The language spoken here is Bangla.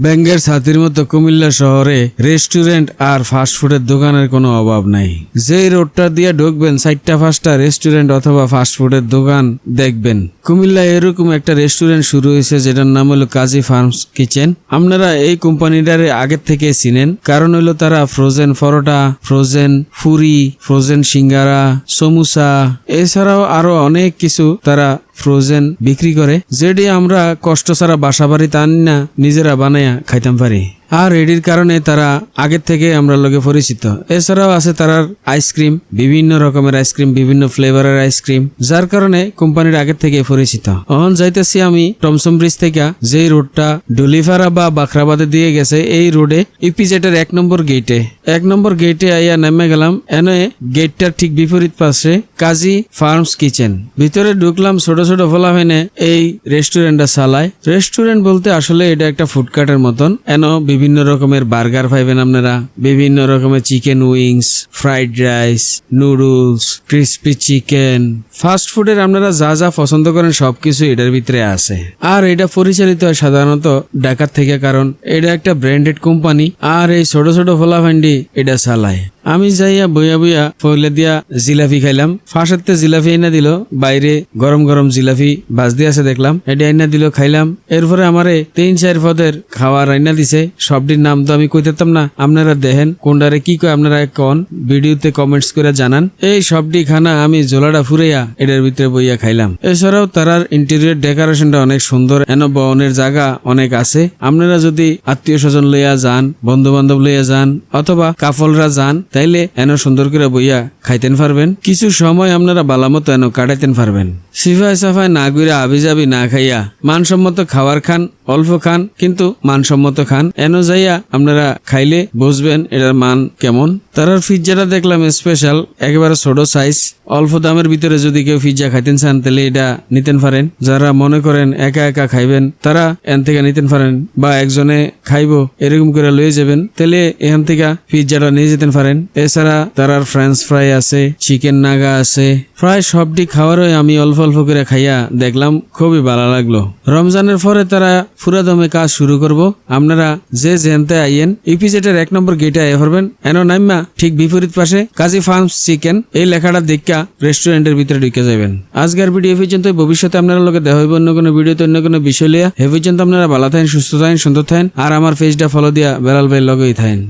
ব্যাঙ্গের ছাতির মতো কুমিল্লা শহরে রেস্টুরেন্ট আর ফাস্টফুডের দোকানের কোনো অভাব নাই। যেই রোডটা দিয়ে ঢুকবেন, চারটা পাঁচটা রেস্টুরেন্ট অথবা ফাস্টফুডের দোকান দেখবেন। কুমিল্লায় এরকম একটা রেস্টুরেন্ট শুরু হয়েছে, যেটার নাম হলো কাজী ফার্মস কিচেন। আপনারা এই কোম্পানিটারে আগের থেকে চিনেন। কারণ হলো তারা frozen paratha frozen puri frozen singara samosa এছাড়াও আরও অনেক কিছু তারা ফ্রোজেন বিক্রি করে। যেটি আমরা কষ্ট ছাড়া বাসা বাড়িতে আনি না, নিজেরা বানাইয়া খাইতাম পারি। আর এটির কারণে তারা আগের থেকে আমরা লোকে পরিচিত। এছাড়াও আছে তারার আইসক্রিম বিভিন্ন রকমের আইসক্রিম বিভিন্ন ফ্লেভারের আইসক্রিম যার কারণে কোম্পানির আগের থেকে পরিচিত। অহন যাইতেছি আমি টমসম ব্রিজ থেকে, যেই রোডটা ডুলিফারা বা বাখরাবাদে দিয়ে গেছে, এই রোডে ইপিজেটের এক নম্বর গেটে এক নম্বর গেটে আইয়া নেমে গেলাম, এনে গেটটার ঠিক বিপরীত পাশে কাজী ফার্মস কিচেন। ভিতরে ঢুকলাম ছোট ছোট ফলা এই রেস্টুরেন্টটা চালায়। রেস্টুরেন্ট বলতে আসলে এটা একটা ফুডকার্টের মতন, এন বিভিন্ন রকমের বার্গার পাইবেন আপনারা বিভিন্ন রকমের chicken wings fried rice noodles crispy chicken fast ফুডের আপনারা যা যা পছন্দ করেন সবকিছু এটার ভিতরে আছে। আর এটা পরিচালিত হয় সাধারণত ঢাকার থেকে কারণ এটা একটা ব্র্যান্ডেড কোম্পানি আর এই ছোট ছোট ফোলা ভান্ডি এটা চালায়। আমি যাইয়া বইয়া বইয়া পয়লা দিয়া জিলাপি খাইলাম। ফাঁসাতে জিলাপি এনে দিল, বাইরে গরম গরম জিলাপি ভাজ দিয়ে আছে দেখলাম। এটা এনে দিল, খাইলাম। এরপরে আমারে তিন চার পদের খাওয়ার আইনা দিছে। সবটির নাম তো আমি কইতাম না। আপনারা দেখেন কোনটারে কি কয়, আপনারা কন। ভিডিওতে কমেন্টস করে জানান, এই সবটি খানা আমি জোলাটা ফুরাইয়া এটার ভিতরে বইয়া খাইলাম। এছাড়াও তারার ইন্টেরিয়র ডেকোরেশনটা অনেক সুন্দর, এন বনের জায়গা অনেক আছে। আপনারা যদি আত্মীয় স্বজন লইয়া যান বন্ধু বান্ধব লইয়া যান, অথবা কাফলরা যান, তাইলে এন সুন্দর করে বইয়া খাইতেন পারবেন। কিছু সময় আপনারা বালামতো এন কাটাইতেন পারবেন। সিফাই সাফাই না ঘুরে আবি যাবি না খাইয়া মানসম্মত খাবার খান, অল্প খান, কিন্তু মানসম্মত খান। এন যাইয়া আপনারা খাইলে বুঝবেন এটার মান কেমন। তারার পিজ্জাটা দেখলাম স্পেশাল একেবারে ছোট সাইজ অল্প দামের ভিতরে যদি কেউ পিজ্জা খাইতেন চান, তাহলে এটা নিতেন পারেন। যারা মনে করেন একা একা খাইবেন, তারা এন থেকে নিতেন পারেন। বা একজনে খাইবো, এরকম করে লয়ে যাবেন, তাহলে এখান থেকে পিজ্জাটা নিয়ে যেতেন পারেন। এছাড়া তারার ফ্রেঞ্চ ফ্রাই আছে চিকেন নাগা আছে। প্রায় সবটি খাওয়ারই আমি অল্প অল্প করে খাইয়া দেখলাম, খুবই ভালো লাগল। রমজানের পরে তারা ফুরা দমে কাজ শুরু করব। আপনারা যে জেনতে আইয়েন ইপিজেটের এক নম্বর গেটে আইয়া পড়বেন। এন নাইমা ঠিক বিপরীত পাশে কাজী ফার্মস চিকেন। এই লেখাটা দেখা রেস্টুরেন্টের ভিতরে ঢুকে যাবেন। আজকের ভিডিও পর্যন্ত ভবিষ্যতে আপনারা লোকে দেখা হইব অন্য কোনো ভিডিওতে, অন্য কোনো বিষয় লিয়া। এ পর্যন্ত আপনারা ভালো থাকেন, সুস্থ থাকেন, সুন্দর থাকেন। আর আমার পেজটা ফলো দিয়া বেড়াল ভাই লগেই থাকেন।